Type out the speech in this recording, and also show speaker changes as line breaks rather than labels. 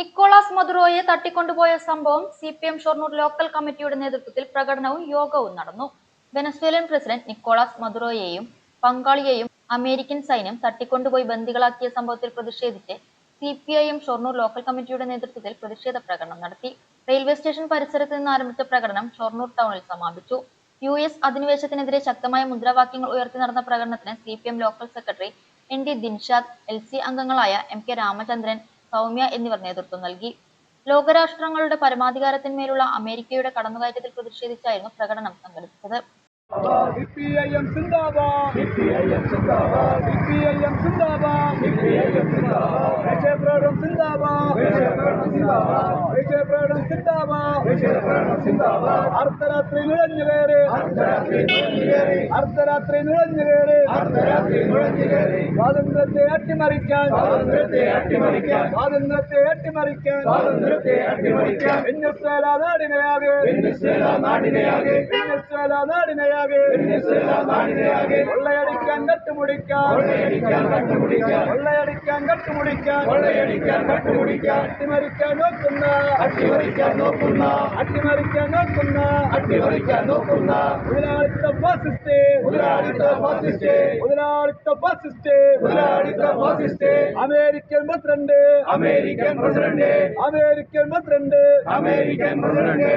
Nicholas മദുറോയെ തട്ടിക്കൊണ്ടുപോയ സംഭവം C P M Shoranur local കമ്മിറ്റിയുടെ നേതൃത്വത്തിൽ പ്രകടനവും യോഗവും നടന്നു. വെനസ്വേലൻ പ്രസിഡന്റ് നിക്കോളാസ് മദുറോയെയും പങ്കാളിയെയും അമേരിക്കൻ സൈന്യം തട്ടിക്കൊണ്ടുപോയി ബന്ദികളാക്കിയ സംഭവത്തിൽ പ്രതിഷേധിച്ച് C P I M Shoranur local കമ്മിറ്റിയുടെ നേതൃത്വത്തിൽ പ്രതിഷേധ പ്രകടനം നടത്തി. റെയിൽവേ സ്റ്റേഷൻ പരിസരത്ത് നിന്ന് ആരംഭിച്ച പ്രകടനം ഷൊർണൂർ ടൗണിൽ സമാപിച്ചു. യു എസ് അധിനിവേശത്തിനെതിരെ ശക്തമായ മുദ്രാവാക്യങ്ങൾ ഉയർത്തി നടന്ന പ്രകടനത്തിന് C P M local secretary N D Dinshad L C അംഗങ്ങളായ എം കെ രാമചന്ദ്രൻ സൗമ്യ എന്നിവർ നേതൃത്വം നൽകി. ലോകരാഷ്ട്രങ്ങളുടെ പരമാധികാരത്തിന്മേലുള്ള അമേരിക്കയുടെ കടന്നുകയറ്റത്തിൽ പ്രതിഷേധിച്ചായിരുന്നു പ്രകടനം സംഘടിപ്പിച്ചത്.
അർദ്ധരാത്രി നുഴഞ്ഞു കയറി അർദ്ധരാത്രി നുഴഞ്ഞു കയറി சுவாதந்திரத்தை அட்டிமறிக்க சுவாதந்திரத்தை அட்டிமறிக்க சுவாதந்திரத்தை அட்டிமறிக்க சுவாதந்திரத்தை அட்டிமறிக்க வெனிசுவேலா நாடினையாக வெனிசுவேலா நாடினையாக வெனிசுவேலா நாடினையாக வெனிசுவேலா நாடினையாக கொள்ளையடிக்க கட்டு முடிக்க. கொள்ளையடிக்க கட்டு முடிக்க. கொள்ளையடிக்க கட்டு முடிக்க. கொள்ளையடிக்க கட்டு முடிக்க. அட்டிமறிக்க நோக்குன்னா அட்டிமறிக்க நோக்குன்னா அட்டிமறிக்க நோக்குன்னா அட்டிமறிக்க நோக்குன்னா முதலாளித்த பாசிஸ்டே. முதலாளித்த பாசிஸ்டே. முதலாளித்த பாசிஸ்டே. മുതലാളിത്ത fascist. American president. American president. American president. American president.